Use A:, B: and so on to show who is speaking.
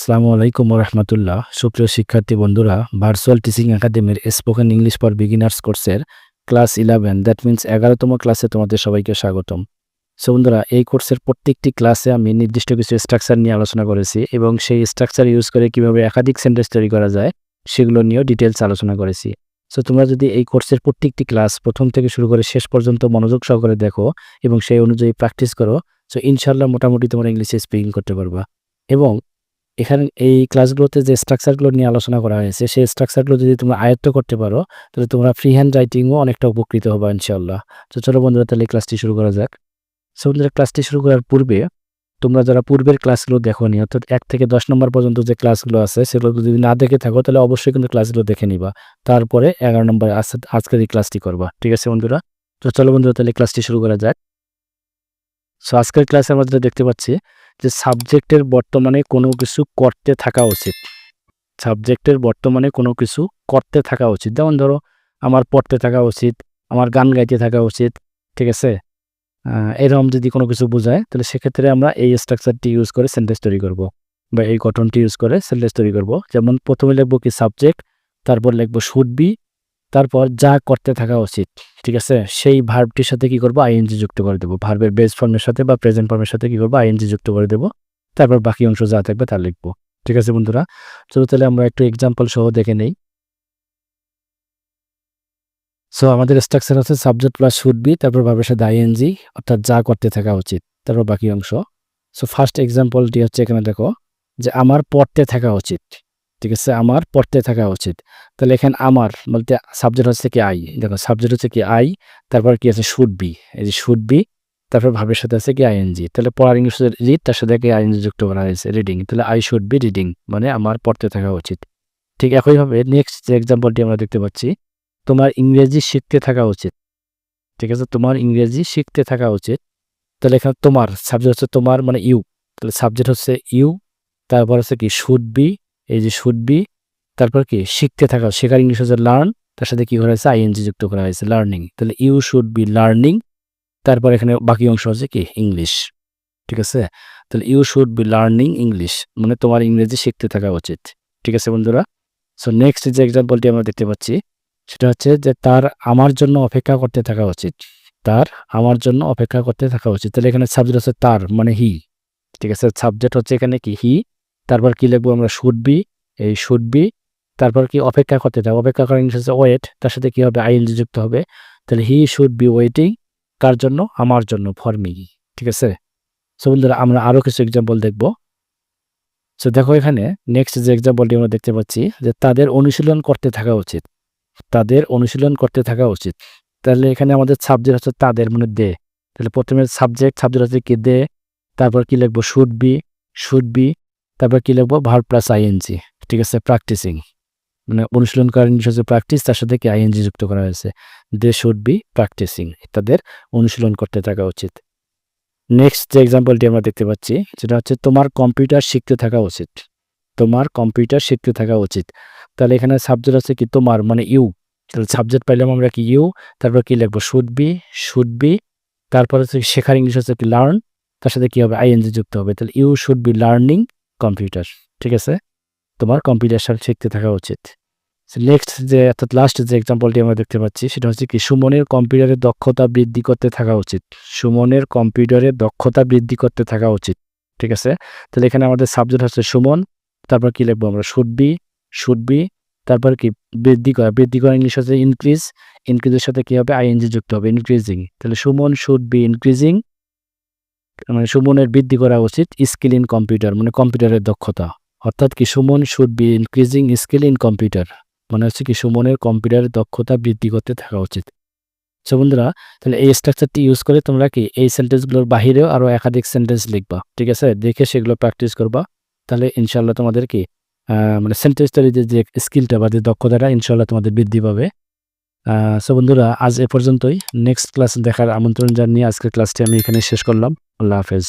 A: আসসালামু আলাইকুম রহমতুল্লাহ সুপ্রিয় শিক্ষার্থী বন্ধুরা ভার্চুয়াল টিচিং একাডেমির স্পোকেন ইংলিশ ফর বিগিনার্স কোর্সের ক্লাস ইলেভেন দ্যাট মিন্স এগারোতম ক্লাসে তোমাদের সবাইকে স্বাগতম। সো বন্ধুরা, এই কোর্সের প্রত্যেকটি ক্লাসে আমি নির্দিষ্ট কিছু স্ট্রাকচার নিয়ে আলোচনা করেছি এবং সেই স্ট্রাকচার ইউজ করে কীভাবে একাধিক সেন্টেন্স তৈরি করা যায়, সেগুলো নিয়েও ডিটেলস আলোচনা করেছি। সো তোমরা যদি এই কোর্সের প্রত্যেকটি ক্লাস প্রথম থেকে শুরু করে শেষ পর্যন্ত মনোযোগ সহকারে দেখো এবং সেই অনুযায়ী প্র্যাকটিস করো সো ইনশাল্লাহ মোটামুটি তোমরা ইংলিশে স্পিকিং করতে পারবা। এবং এখানে এই ক্লাসগুলোতে যে স্ট্রাকচারগুলো নিয়ে আলোচনা করা হয়েছে, সেই স্ট্রাকচারগুলো যদি তোমরা আয়ত্ত করতে পারো, তাহলে তোমরা ফ্রি হ্যান্ড রাইটিংও অনেকটা উপকৃত হবে ইনশাল্লাহ তো চলো বন্ধুরা, তাহলে ক্লাসটি শুরু করা যাক। সো বন্ধুরা ক্লাসটি শুরু করার পূর্বে তোমরা যারা পূর্বের ক্লাসগুলো দেখো নি অর্থাৎ এক থেকে দশ নম্বর পর্যন্ত যে ক্লাসগুলো আছে, সেগুলো যদি না দেখে থাকো, তাহলে অবশ্যই কিন্তু ক্লাসগুলো দেখে নিবা। তারপরে এগারো নম্বর আজকের এই ক্লাসটি করবা। ঠিক আছে বন্ধুরা? তো চলো বন্ধুরা, তাহলে ক্লাসটি শুরু করা যাক। সো আজকের ক্লাসে আমরা যেটা দেখতে পাচ্ছি যে সাবজেক্টের বর্তমানে কোনো কিছু করতে থাকা উচিত। সাবজেক্টের বর্তমানে কোনো কিছু করতে থাকা উচিত। যেমন ধরো, আমার পড়তে থাকা উচিত, আমার গান গাইতে থাকা উচিত, ঠিক আছে? এরকম যদি কোনো কিছু বোঝায়, তাহলে সেক্ষেত্রে আমরা এই স্ট্রাকচারটি ইউজ করে সেন্টেন্স তৈরি করব বা এই গঠনটি ইউজ করে সেন্টেন্স তৈরি করব। যেমন প্রথমে লিখব কি সাবজেক্ট তারপর লিখব শুড বি তারপর যা করতে থাকা উচিত, ঠিক আছে? সেই ভার্বটির সাথে কি করব? আইএনজি যুক্ত করে দেবো। ভার্বের বেস ফর্মের সাথে বা প্রেজেন্ট ফর্মের সাথে কি করব? আইএনজি যুক্ত করে দেবো। তারপর বাকি অংশ যা থাকবে তা লিখব। ঠিক আছে বন্ধুরা? চলো তাহলে আমরা একটু এক্সাম্পল সহ দেখে নেই। সো আমাদের স্ট্রাকচার আছে সাবজেক্ট প্লাস শুড বি তারপর ভাবের সাথে আইএনজি অর্থাৎ যা করতে থাকা উচিত। তারপর বাকি অংশ। সো ফার্স্ট এক্সাম্পলটি হচ্ছে এখানে দেখো, যে আমার পড়তে থাকা উচিত। ঠিক আছে, আমার পড়তে থাকা উচিত। তাহলে এখানে আমার বলতে সাবজেক্ট হচ্ছে কি আই দেখো সাবজেক্ট হচ্ছে কি আই তারপর কি আছে শুড বি এই যে শুড বি তারপর ভাবের সাথে আছে কি আইএনজি তাহলে পড়ার ইংলিশ রিড তার সাথে কি আইএনজি যুক্ত করা হয়েছে রিডিং তাহলে আই শুড বি রিডিং মানে আমার পড়তে থাকা উচিত। ঠিক একইভাবে নেক্সট যে এক্সাম্পলটি আমরা দেখতে পাচ্ছি, তোমার ইংরেজি শিখতে থাকা উচিত। ঠিক আছে, তোমার ইংরেজি শিখতে থাকা উচিত। তাহলে এখানে তোমার সাবজেক্ট হচ্ছে তোমার মানে ইউ তাহলে সাবজেক্ট হচ্ছে ইউ তারপর হচ্ছে কি শুড বি এই যে শুড বি তারপর কি? শিখতে থাকা, শেখার ইংলিশ হচ্ছে লার্ন তার সাথে কি করা হয়েছে? আইএনজি যুক্ত করা হয়েছে লার্নিং তাহলে ইউ শুড বি লার্নিং তারপর এখানে বাকি অংশ হচ্ছে কি? ইংলিশ ঠিক আছে? তাহলে you should be learning English মানে তোমার ইংরেজি শিখতে থাকা উচিত। ঠিক আছে বন্ধুরা? সো নেক্সট যে এক্সাম্পলটি আমরা দেখতে পাচ্ছি, সেটা হচ্ছে যে তার আমার জন্য অপেক্ষা করতে থাকা উচিত। তার আমার জন্য অপেক্ষা করতে থাকা উচিত। তাহলে এখানে সাবজেক্ট হচ্ছে তার মানে হি ঠিক আছে? সাবজেক্ট হচ্ছে এখানে কি? হি তারপর কি লিখব আমরা শুড বি এই শুড বি তারপর কি অপেক্ষা করতে থাকবে অপেক্ষা করার ইংলিশ হচ্ছে ওয়েট তার সাথে কি হবে আইএনজি যুক্ত হবে, তাহলে হি শুড বি ওয়েটিং কার জন্য, আমার জন্য ফর মি ঠিক আছে? সো বন্ধুরা, আমরা আরও কিছু এক্সাম্পল দেখব। সো দেখো এখানে নেক্সট যে এক্সাম্পলটি আমরা দেখতে পাচ্ছি, যে তাদের অনুশীলন করতে থাকা উচিত, তাদের অনুশীলন করতে থাকা উচিত। তাহলে এখানে আমাদের সাবজেক্ট হচ্ছে তাদের মানে দে। তাহলে প্রথমে সাবজেক্ট সাবজেক্ট হচ্ছে কি দে, তারপর কি লিখব শুড বি শুড বি তারপর কি লিখব? ভার প্লাস আইএনজি ঠিক আছে? প্র্যাকটিসিং মানে অনুশীলন করার জিনিস হচ্ছে প্র্যাকটিস তার সাথে কি আইএনজি যুক্ত করা হয়েছে? দে শুড বি প্র্যাকটিসিং তাদের অনুশীলন করতে থাকা উচিত। নেক্সট যে এক্সাম্পলটি আমরা দেখতে পাচ্ছি, সেটা হচ্ছে তোমার কম্পিউটার শিখতে থাকা উচিত। তোমার কম্পিউটার শিখতে থাকা উচিত। তাহলে এখানে সাবজেক্ট আছে কি? তোমার মানে ইউ তাহলে সাবজেক্ট পাইলাম আমরা কি ইউ তারপর কি লিখব? শুড বি শুড বি তারপর হচ্ছে শেখার ইংলিশ হচ্ছে কি লার্ন তার সাথে কি হবে? আইএনজি যুক্ত হবে। তাহলে you should be learning computer, ঠিক আছে? তোমার কম্পিউটার সাথে শিখতে থাকা উচিত। নেক্সট যে, অর্থাৎ লাস্ট যে এক্সাম্পলটি আমরা দেখতে পাচ্ছি, সেটা হচ্ছে কি, সুমনের কম্পিউটারের দক্ষতা বৃদ্ধি করতে থাকা উচিত। সুমনের কম্পিউটারের দক্ষতা বৃদ্ধি করতে থাকা উচিত, ঠিক আছে? তাহলে এখানে আমাদের সাবজেক্ট হচ্ছে সুমন, তারপর কি লিখব আমরা? শুড বি শুড বি তারপর কি, বৃদ্ধি করা। বৃদ্ধি করা ইংলিশ হচ্ছে ইনক্রিজ ইনক্রিজের সাথে কি হবে? আইএনজি যুক্ত হবে ইনক্রিজিং তাহলে সুমন শুড বি ইনক্রিজিং মানে সুমনের বৃদ্ধি করা উচিত স্কিল ইন কম্পিউটার মানে কম্পিউটারের দক্ষতা। অর্থাৎ কি Suman should be increasing skill in computer মানে হচ্ছে কি সুমনের কম্পিউটারের দক্ষতা বৃদ্ধি করতে থাকা উচিত। সো বন্ধুরা, তাহলে এই স্ট্রাকচারটি ইউজ করে তোমরা কি এই সেন্টেন্সগুলোর বাহিরেও আরও একাধিক সেন্টেন্স লিখবা, ঠিক আছে? দেখে সেগুলো প্র্যাকটিস করবা। তাহলে ইনশাল্লাহ তোমাদের কি মানে সেন্টেন্স তৈরিতে যে স্কিলটা বা যে দক্ষতাটা ইনশাল্লাহ তোমাদের বৃদ্ধি পাবে। সো বন্ধুরা, আজ এ পর্যন্তই। নেক্সট ক্লাস দেখার আমন্ত্রণ জানিয়ে আজকের ক্লাসটি আমি এখানে শেষ করলাম। আল্লাহ হাফেজ।